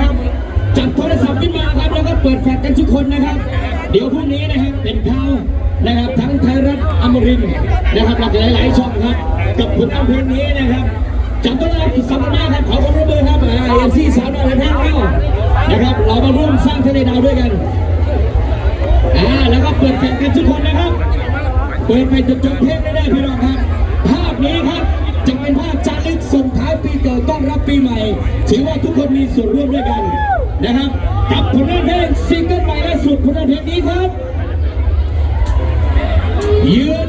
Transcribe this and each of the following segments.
ครับ จับโทรศัพท์ขึ้นมาครับ แล้วก็เปิดแฟลชกันทุกคนนะครับ เดี๋ยวพรุ่งนี้นะครับเป็นข่าวนะครับ ทั้งไทยรัฐอมรินนะครับหลากหลายช่องครับ กับผลงานเพลงนี้นะครับจับโทรศัพท์สำคัญครับขอความร่วมมือครับเอ็มซีสาน้อยและท่าเข้านะครับ เรามาร่วมสร้างทะเลดาวด้วยกันอ่าแล้วก็เปิดแฟลชกันทุกคนนะครับเปิดไปจนจบเพลงได้พี่น้องครับ ภาพนี้ครับจะเป็นภาพจารึกส ปีเก่าต้อนรับปีใหม่ ถือว่าทุกคนมีส่วนร่วมด้วยกันนะครับ กับผลงานเพลงซิงเกิลใหม่ล่าสุดผลงานเพลงนี้ครับยืน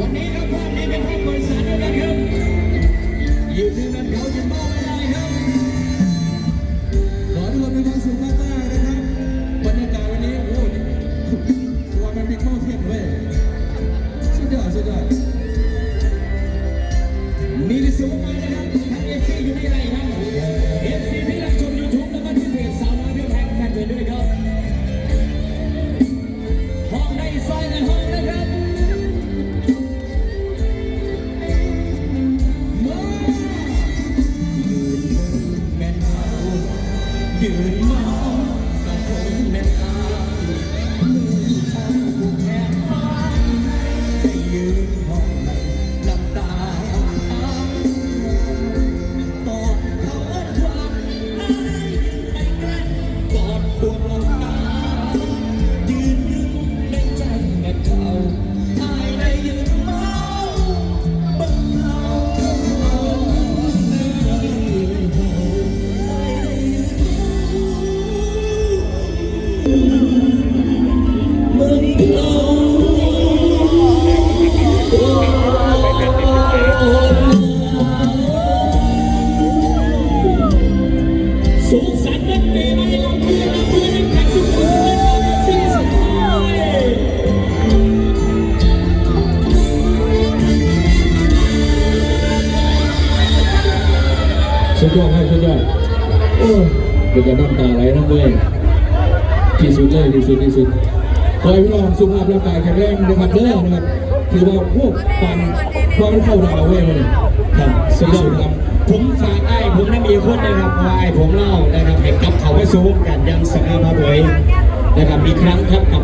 วันนี้ครับภาพนี้เป็นห้องบริษัทนะครับอยู่ที่นั่นครับ ยืนมองสอคงไม่ทัน ย่วงให้สุดยอดโอ้เป็นจะน้ำตาไหลน้ำเว้ยที่สุดเลยที่สุดที่สุดคอยพี่น้องสุขภาพร่างกายแข็งแรงนะครับเด้อนะครับถือว่าพวกปันความเข้าดาวเว้ยไปเลยครับสุดยอดครับผมฝากไอ้ผมได้มีคนนะครับวายผมเล่านะครับให้กับเขาไปสู้กันยังสนามพระเผยนะครับอีกครั้งครับกับ